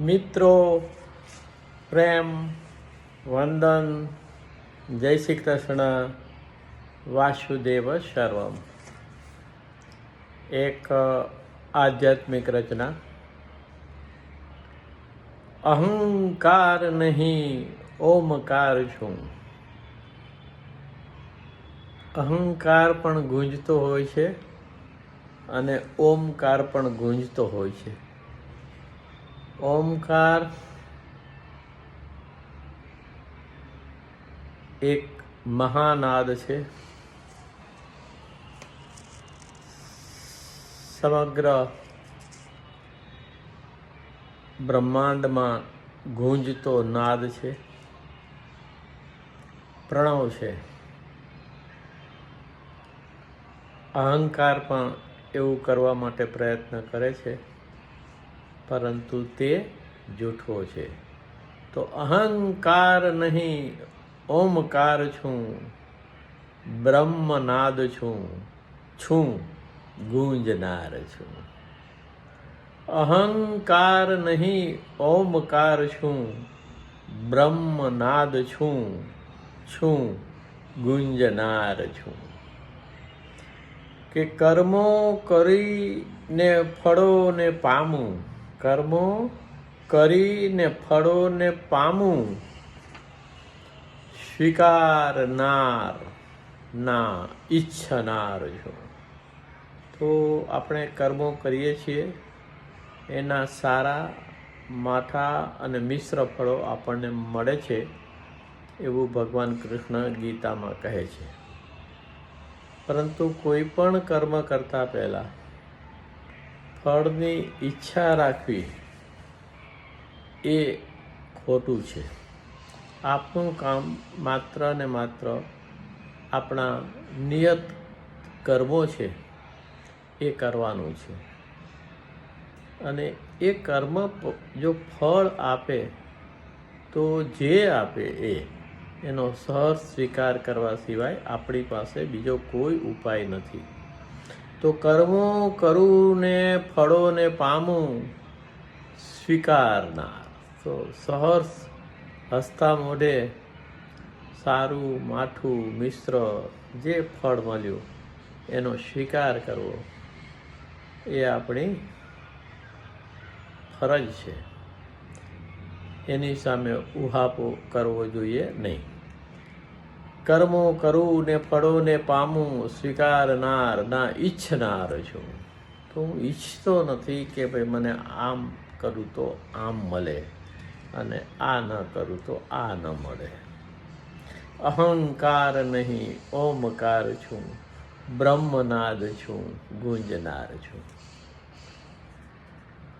મિત્રો, પ્રેમ, વંદન, જય શ્રી કૃષ્ણ, વાસુદેવ સર્વમ એક આધ્યાત્મિક રચના. અહંકાર નહીં, ઓમકાર છું. અહંકાર પણ ગુંજતો હોય છે અને ઓમકાર પણ ગુંજતો હોય છે. ઓમકાર એક મહાનાદ છે. સમગ્ર બ્રહ્માંડમાં ગુંજતો નાદ છે. પ્રણવ છે. અહંકાર પણ એવું કરવા માટે પ્રયત્ન કરે છે. પરંતુ તે જૂઠો છે. તો અહંકાર નહીં, ઓમકાર છું, બ્રહ્મનાદ છું છું, ગુંજનાર છું. અહંકાર નહીં, ઓમકાર છું, બ્રહ્મનાદ છું છું, ગુંજનાર છું. કે કર્મો કરીને ફળોને પામું કર્મો કરીને ફળોને પામું. સ્વીકારનાર ના ઈચ્છનાર છો. તો આપણે કર્મો કરીએ છીએ. એના સારા, માઠા અને મિશ્ર ફળો આપણને મળે છે એવું ભગવાન કૃષ્ણ ગીતામાં કહે છે. પરંતુ કોઈ પણ કર્મ કરતાં પહેલાં ફળની ઈચ્છા રાખવી એ ખોટું છે. આપણું કામ માત્ર ને માત્ર આપણા નિયત કર્મો છે એ કરવાનું છે. અને એ કર્મ જો ફળ આપે, તો જે આપે એ, એનો સહર્ષ સ્વીકાર કરવા સિવાય આપણી પાસે બીજો કોઈ ઉપાય નથી. તો કર્મો કરું ને ફળોને પામું સ્વીકારનાર. તો સહર્ષ હસતા મોઢે સારું, માઠું, મિશ્ર જે ફળ મળ્યું, એનો સ્વીકાર કરવો, એ આપણી ફરજ છે. એની સામે ઉહાપો કરવો જોઈએ નહીં. કર્મો કરું ને ફળોને પામું સ્વીકારનાર ના ઈચ્છનાર છું. તો હું ઈચ્છતો નથી કે ભાઈ મને આમ કરું તો આમ મળે અને આ ન કરું તો આ ન મળે. અહંકાર નહીં, ઓમકાર છું. બ્રહ્મનાદ છું, ગુંજનાર છું.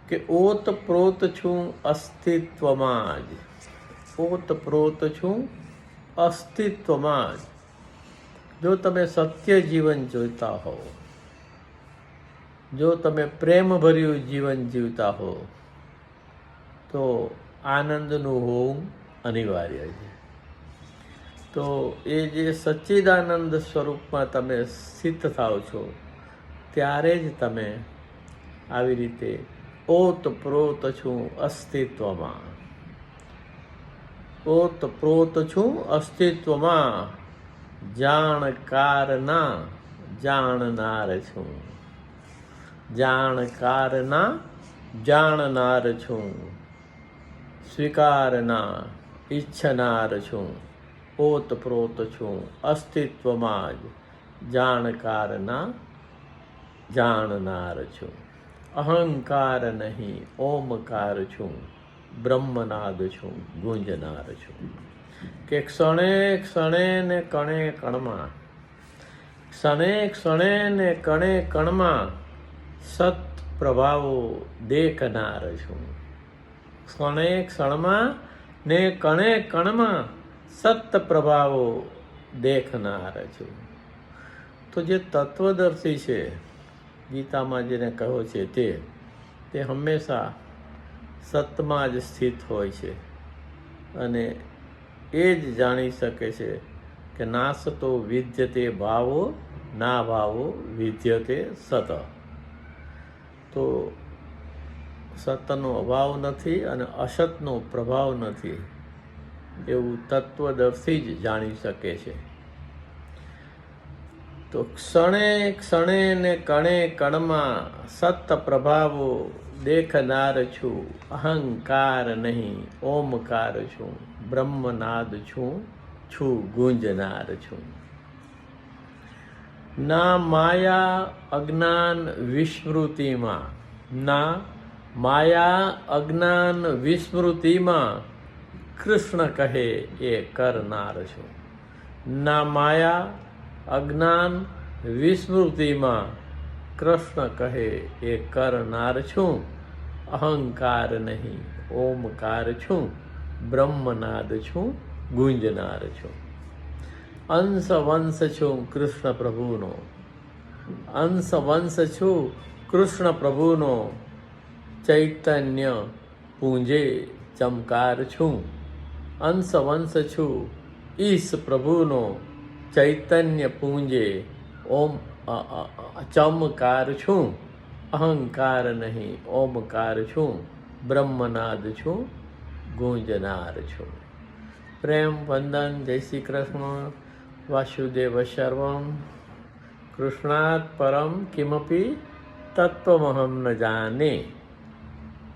કે ઓત પ્રોત છું અસ્તિત્વમાં જ. ઓત પ્રોત છું અસ્તિત્વમાં જ. જો તમે સત્ય જીવન જોઈતા હો, જો તમે પ્રેમભર્યું જીવન જીવતા હો, તો આનંદનું હોવું અનિવાર્ય છે. તો એ જે સચ્ચિદાનંદ સ્વરૂપમાં તમે સ્થિત થાવ છો, ત્યારે જ તમે આવી રીતે ઓત પ્રોત છું અસ્તિત્વમાં. ઓત પ્રોત છું અસ્તિત્વમાં. જાણકારના જાણનાર છું જાણકારના જાણનાર છું સ્વીકારના ઈચ્છનાર છું ઓત પ્રોત છું અસ્તિત્વમાં જ. જાણકારના જાણનાર છું અહંકાર નહીં ઓમકાર છું બ્રહ્મનાદ છું, ગુંજનાર છું. કે ક્ષણે ક્ષણે ને કણે કણમાં, ક્ષણે ક્ષણે ને કણે કણમાં સત પ્રભાવો દેખનાર છું. ક્ષણે ક્ષણમાં ને કણે કણમાં સત પ્રભાવો દેખનાર છું. તો જે તત્વદર્શી છે, ગીતામાં જેને કહો છે તે તે હંમેશા સતમાં જ સ્થિત હોય છે. અને એ જ જાણી શકે છે કે નાશ તો વિદ્યતે ભાવો, ના ભાવો વિદ્યતે સત. તો સતનો અભાવ નથી અને અસતનો પ્રભાવ નથી. એવું તત્વદર્શી જ જાણી શકે છે. તો ક્ષણે ક્ષણે ને કણે કણમાં સત પ્રભાવો દેખનાર છું. અહંકાર નહીં, ઓમકાર છું. બ્રહ્મનાદ છું છું ગુંજનાર છું. ના માયા અજ્ઞાન વિસ્મૃતિમાં, ના માયા અજ્ઞાન વિસ્મૃતિમાં કૃષ્ણ કહે એ કરનાર છું. ના માયા અજ્ઞાન વિસ્મૃતિમાં કૃષ્ણ કહે, એ કરનાર છું, અહંકાર નહીં, ઓમકાર છું, બ્રહ્મનાદ છું, ગુંજનાર છું. અંશ વંશ છું કૃષ્ણ પ્રભુનો. અંશ વંશ છું કૃષ્ણ પ્રભુનો. ચૈતન્ય પૂંજે ચમકાર છું. અંશ વંશ છું ઈશ પ્રભુનો. ચૈતન્ય પૂંજે ઓમ ચમકાર છું અહંકાર નહીં ઓમકાર છું બ્રહ્મનાદ છું ગુંજનાર છું પ્રેમ વંદન જય શ્રી કૃષ્ણ વાસુદેવ સર્વમ કૃષ્ણાત પરમ કિમપી તત્વમહમ ન જાને